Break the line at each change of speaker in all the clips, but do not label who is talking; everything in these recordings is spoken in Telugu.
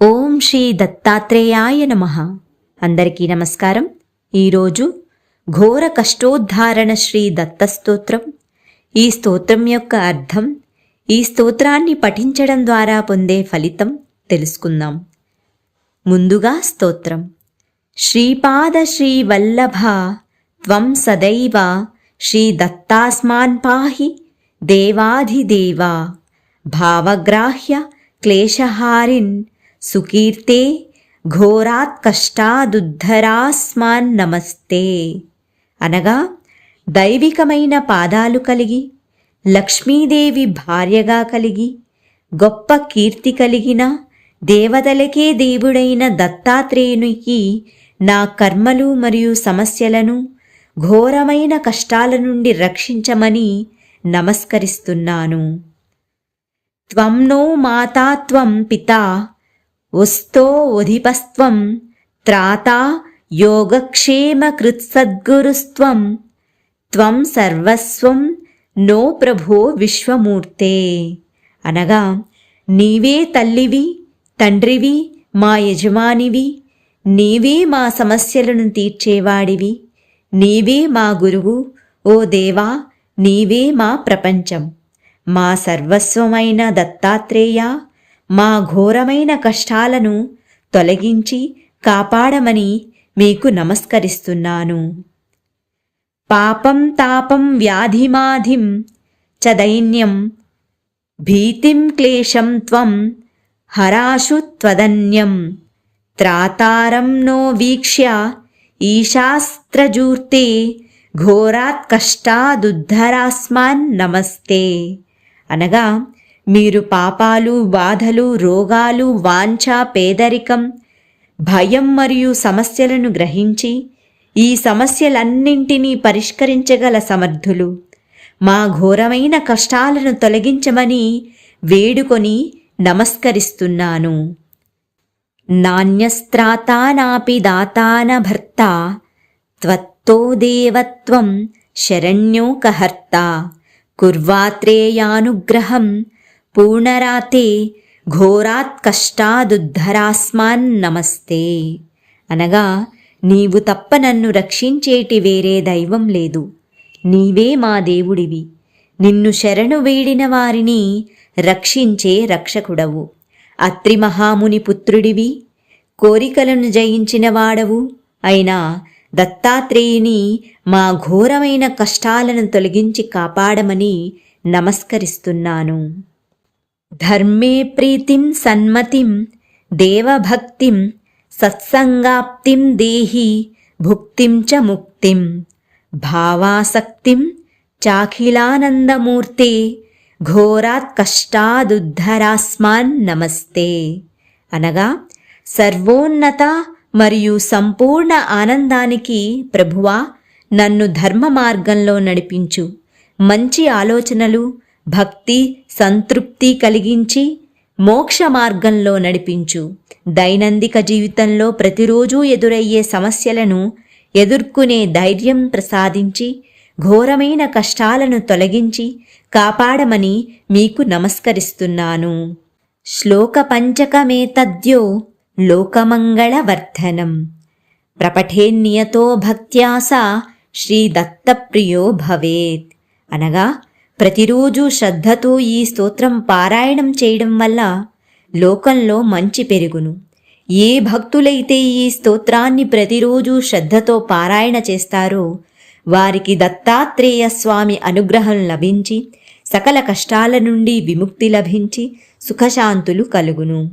ఓం శ్రీ దత్తాత్రేయాయ నమ. అందరికీ నమస్కారం. ఈరోజు ఘోర కష్టోద్ధారణ శ్రీ దత్తస్తోత్రం. ఈ స్తోత్రం యొక్క అర్థం ఈ స్తోత్రాన్ని పఠించడం ద్వారా పొందే ఫలితం తెలుసుకుందాం. ముందుగా స్తోత్రం. శ్రీపాద శ్రీవల్లభ త్వం సదైవ శ్రీ దత్తాస్మాన్ పాహి దేవాధిదేవా భావగ్రాహ్య క్లేశహారిన్ సుకీర్తే ఘోరాత్ కష్టాదుద్ధరాస్మాన్ నమస్తే. అనగా దైవికమైన పాదాలు కలిగి లక్ష్మీదేవి భార్యగా కలిగి గొప్ప కీర్తి కలిగిన దేవతలకే దేవుడైన దత్తాత్రేయునికి నా కర్మలు మరియు సమస్యలను ఘోరమైన కష్టాల నుండి రక్షించమని నమస్కరిస్తున్నాను. త్వం నో మాతా త్వం పితా ఉస్తో ఉధిపస్త్వం త్రాతా యోగక్షేమకృత్సద్గురుస్త్వం. త్వం సర్వస్వం నో ప్రభో విశ్వమూర్తే. అనగా నీవే తల్లివి తండ్రివి మా యజమానివి నీవే మా సమస్యలను తీర్చేవాడివి నీవే మా గురువు ఓ దేవా నీవే మా ప్రపంచం. మా సర్వస్వమైన దత్తాత్రేయ మా ఘోరమైన కష్టాలను తొలగించి కాపాడమని మీకు నమస్కరిస్తున్నాను. పాపం తాపం వ్యాధిమాధిం చ దైన్యం భీతిం క్లేశం త్వం హరాశు త్వదన్యం. త్రాతారం నో వీక్ష్య ఈశాస్త్రజూర్తే ఘోరాత్ కష్టాదుద్ధరాస్మాన్ నమస్తే. అనగా మీరు పాపాలు బాధలు రోగాలు వాంఛ పేదరికం భయం మరియు సమస్యలను గ్రహించి ఈ సమస్యలన్నింటినీ పరిష్కరించగల సమర్థులు. మా ఘోరమైన కష్టాలను తొలగించమని వేడుకొని నమస్కరిస్తున్నాను. నాణ్యస్త్రాతానాపి దాతాన భర్త త్వత్తో దేవత్వం శరణ్యోకహర్త కుర్వాత్రేయానుగ్రహం పూర్ణరాతే ఘోరాత్ కష్టాదుద్ధరాస్మాన్ నమస్తే. అనగా నీవు తప్ప నన్ను రక్షించేటి వేరే దైవం లేదు. నీవే మా దేవుడివి. నిన్ను శరణు వేడిన వారిని రక్షించే రక్షకుడవు. అత్రి మహాముని పుత్రుడివి. కోరికలను జయించిన వాడవు. అయినా దత్తాత్రేయుని మా ఘోరమైన కష్టాలను తొలగించి కాపాడమని నమస్కరిస్తున్నాను. ధర్మే ప్రీతిం సన్మతిం దేవభక్తిం సత్సంగాప్తిం దేహి భుక్తిం చ ముక్తిం భావాసక్తిం చాఖిలానందమూర్తే ఘోరాత్ కష్టాదుద్ధరాస్మాన్ నమస్తే అనగా సర్వోన్నత మరియు సంపూర్ణ ఆనందానికి ప్రభువా నన్ను ధర్మ మార్గంలో నడిపించు. మంచి ఆలోచనలు భక్తి సంతృప్తి కలిగించి మోక్ష మార్గంలో నడిపించు. దైనందిక జీవితంలో ప్రతిరోజూ ఎదురయ్యే సమస్యలను ఎదుర్కొనే ధైర్యం ప్రసాదించి ఘోరమైన కష్టాలను తొలగించి కాపాడమని మీకు నమస్కరిస్తున్నాను. శ్లోక పంచకమేతద్యో లోకమంగళవర్ధనం. ప్రపఠేన్నియతో భక్త్యాస శ్రీదత్తప్రియో భవేత్. అనగా ప్రతిరోజు శ్రద్ధతో ఈ స్తోత్రం పారాయణం చేయడం వల్ల లోకంలో మంచి పెరుగును. ఏ భక్తులైతే ఈ స్తోత్రాన్ని ప్రతిరోజు శ్రద్ధతో పారాయణ చేస్తారో వారికి దత్తాత్రేయ స్వామి అనుగ్రహం లభించి సకల కష్టాల నుండి విముక్తి లభించి సుఖశాంతులు కలుగును.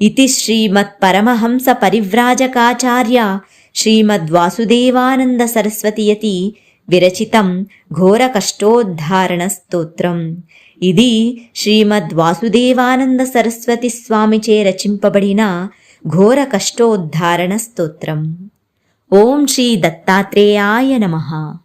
ఇది శ్రీమత్ పరమహంస పరివ్రాజకాచార్య శ్రీమద్వాసుదేవానంద సరస్వతియతి విరచితం ఘోర కష్టోద్ధారణ స్తోత్రం. ఇది శ్రీమద్వాసుదేవానంద సరస్వతి స్వామిచే రచింపబడిన ఘోర కష్టోద్ధారణ స్తోత్రం. ఓం శ్రీ దత్తాత్రేయాయ నమః.